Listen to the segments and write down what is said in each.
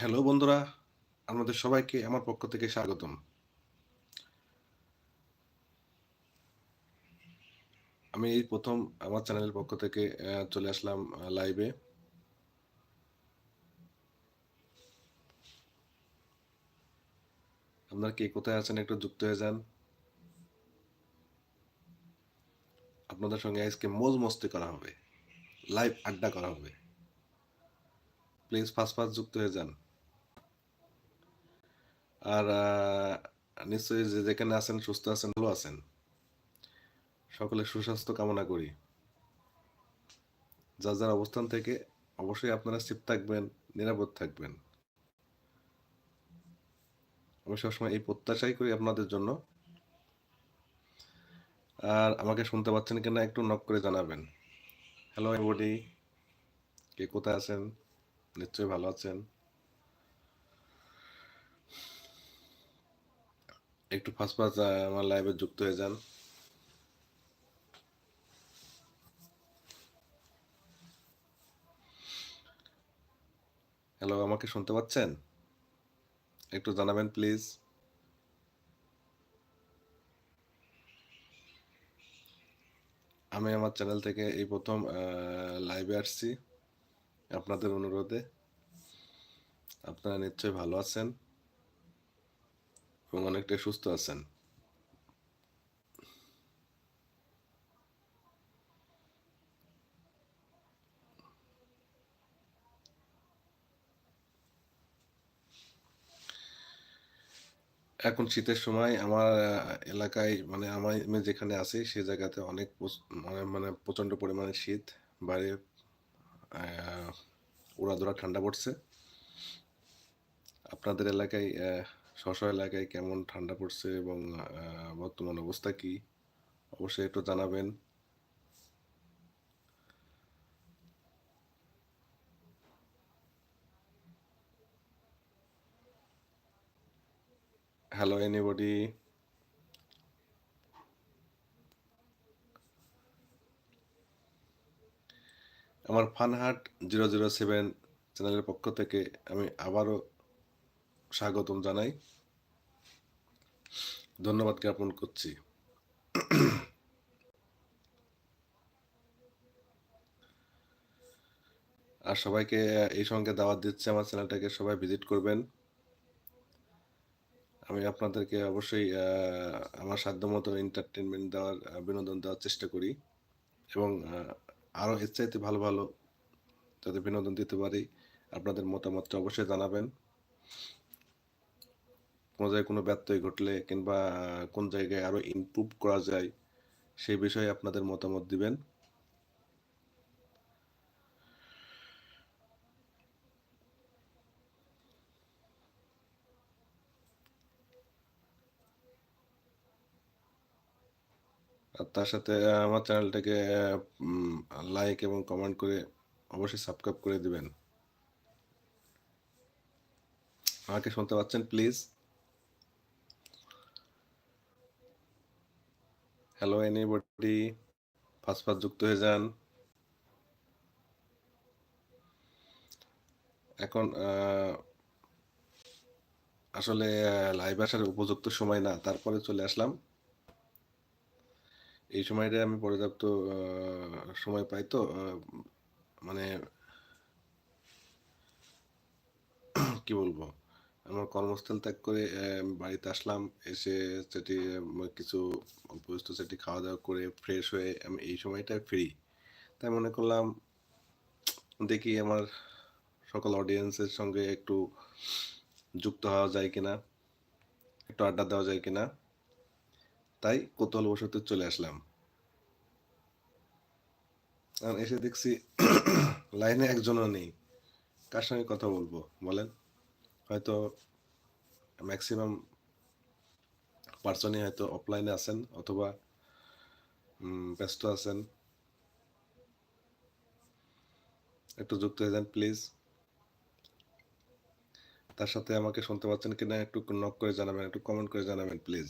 Hello বন্ধুরা, আপনাদের সবাইকে আমার পক্ষ থেকে স্বাগতম। আমি এই প্রথম আমার চ্যানেলের পক্ষ থেকে চলে আসলাম লাইভে। আপনারা কে কোথায় আছেন একটু যুক্ত হয়ে যান। আপনাদের সঙ্গে আজকে মৌজ মস্তি করা হবে। লাইভ আড্ডা করা হবে। প্লিজ ফার্স্ট, ফার্স্ট যুক্ত হয়ে যান। আর নিশ্চয়ই যে যেখানে আছেন সুস্থ আছেন, ভালো আছেন। সকলের সুস্বাস্থ্য কামনা করি। যার, যার অবস্থান থেকে অবশ্যই আপনারা সেফ থাকবেন, নিরাপদ থাকবেন। আমি সবসময় এই প্রত্যাশাই করি আপনাদের জন্য। আর আমাকে শুনতে পাচ্ছেন কিনা একটু নক করে জানাবেন। হ্যালো এভরিবডি কে কোথায় আছেন? নিশ্চয়ই ভালো আছেন। একটু ফার্স্ট, ফার্স্ট আমার লাইভে যুক্ত হয়ে যান। হ্যালো আমাকে শুনতে পাচ্ছেন? একটু জানাবেন প্লিজ। আমি আমার চ্যানেল থেকে এই প্রথম লাইভে আসছি। আপনাদের অনুরোধে। আপনারা নিশ্চয়ই ভালো আছেন। এবং অনেকটাই সুস্থ আছেন। এখন শীতের সময় আমার এলাকায় মানে আমার আমি যেখানে আছি, সে জায়গাতে অনেক মানে মানে প্রচণ্ড পরিমাণে শীত। বাইরে উড়াধুরা ঠান্ডা পড়ছে। আপনাদের এলাকায় স্ব এলাকায় কেমন ঠান্ডা পড়ছে এবং বর্তমান অবস্থা কি? অবশ্যই একটু জানাবেন। Hello anybody? আমার ফানহাট 007 চ্যানেলের পক্ষ থেকে আমি আবারও স্বাগতম জানাই। ধন্যবাদ জ্ঞাপন করছি। আর সবাইকে এই সঙ্গে দাওয়াত দিচ্ছি আমার চ্যানেলটাকে সবাই ভিজিট করবেন। আমি আপনাদেরকে অবশ্যই আমার সাধ্যমতো এন্টারটেনমেন্ট দেওয়ার বিনোদন দেওয়ার চেষ্টা করি। এবং আ আরও এর চাইতে ভালো, ভালো যাতে বিনোদন দিতে পারি আপনাদের মতামতটা অবশ্যই জানাবেন। কোন জায়গায় কোন ব্যত্যয় ঘটলে কিংবা কোন জায়গায় আরও ইমপ্রুভ করা যায় সেই বিষয়ে আপনাদের মতামত দিবেন। আর তার সাথে আমার চ্যানেলটাকে লাইক এবং কমেন্ট করে অবশ্যই সাবস্ক্রাইব করে দিবেন। আমাকে শুনতে পাচ্ছেন please? Hello anybody? First, first যুক্ত হয়ে যান। এখন আসলে লাইভ আসার উপযুক্ত সময় না। তারপরে চলে আসলাম। এই সময়টায় আমি পর্যাপ্ত সময় পাই তো মানে কি বলব? আমার কর্মস্থল ত্যাগ করে বাড়িতে আসলাম। এসে সেটি কিছু বিস্তর সেটি খাওয়া-দাওয়া করে ফ্রেশ হয়ে আমি এই সময়টা ফ্রি। তাই মনে করলাম, দেখি আমার সকল অডিয়েন্সের সঙ্গে একটু যুক্ত হওয়া যায় কিনা? একটু আড্ডা দেওয়া যায় কিনা? তাই কৌতূহলবশত চলে আসলাম। এখন এসে দেখছি, লাইনে একজনও নেই। কার সঙ্গে কথা বলব বলেন? হয়তো মেক্সিমাম পারসনই হয়তো অফলাইনে আছেন অথবা ব্যস্ত আছেন। একটু যুক্ত হয়ে যান প্লিজ। তার সাথে আমাকে শুনতে পাচ্ছেন কিনা একটু নক করে জানাবেন, একটু কমেন্ট করে জানাবেন প্লিজ।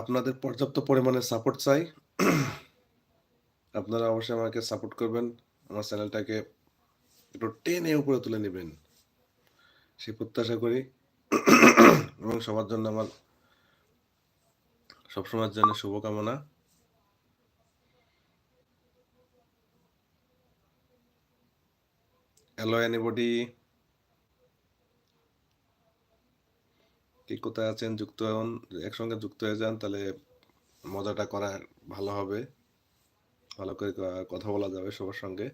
আপনাদের পর্যাপ্ত পরিমাণে সাপোর্ট চাই। আপনারা অবশ্যই আমাকে সাপোর্ট করবেন। আমার চ্যানেলটাকে একটু টেনে উপরে তুলে নেবেন। সে প্রত্যাশা করি। এবং সবার জন্য আমার সবসময়ের জন্য শুভকামনা। হ্যালো এনিবডি কে কোথায় আছেন? যুক্ত হন, একসঙ্গে যুক্ত হয়ে যান, তাহলে মজাটা করা ভালো হবে। ভালো করে কথা বলা যাবে সবার সঙ্গে।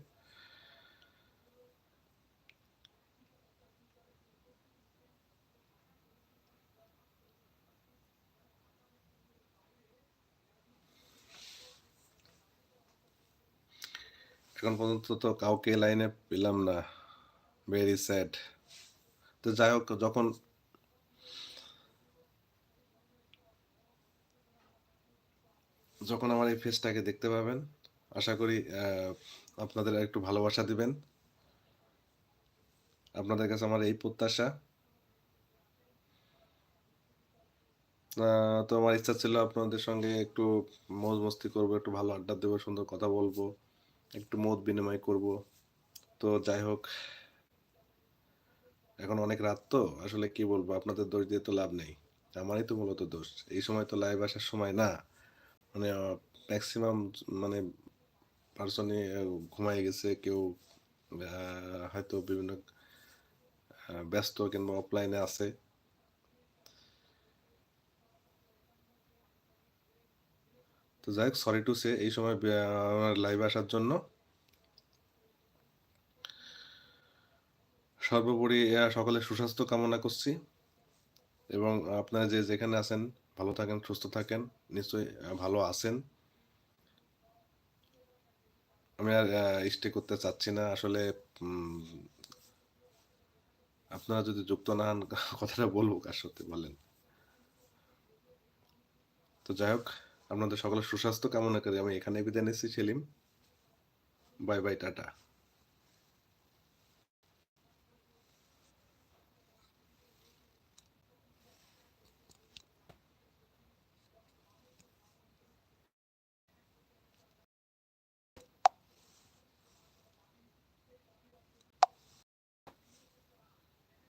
এখন পর্যন্ত তো কাউকে লাইনে পেলাম না। ভেরি স্যাড তো যাই হোক, যখন যখন আমার এই ফেসটাকে দেখতে পাবেন আশা করি আপনাদের একটু ভালোবাসা দিবেন। আপনাদের কাছে আমার এই প্রত্যাশা। তো আমার ইচ্ছা ছিল আপনাদের সঙ্গে একটু মৌজ মস্তি করব, একটু ভালো আড্ডা দেবো, সুন্দর কথা বলব, একটু মত বিনিময় করব। তো যাই হোক, এখন অনেক রাত তো, আসলে কি বলব, আপনাদের দোষ দিয়ে তো লাভ নেই। আমারই তো মূলত দোষ। এই সময় তো লাইভ আসার সময় না। মানে ম্যাক্সিমাম মানে পার্সনই ঘুমায় গেছে কেউ হয়তো বিভিন্ন ব্যস্ত কিংবা অফলাইনে আছে। তো যাই হোক সরি টু সে এই সময় আমার লাইভে আসার জন্য। সর্বোপরি আহ, সকলের সুস্বাস্থ্য কামনা করছি। এবং আপনারা যে যেখানে আছেন ভালো থাকেন সুস্থ থাকেন নিশ্চয়ই ভালো আছেন। আমি আর স্টে করতে চাচ্ছি না। আসলে আপনারা যদি যুক্ত না হন, কথাটা বলব কার সাথে বলেন? তো যাই হোক, আপনাদের সকলের সুস্বাস্থ্য কামনা করি। আমি এখানে বিদায় নিচ্ছি, সেলিম। Bye bye, tata.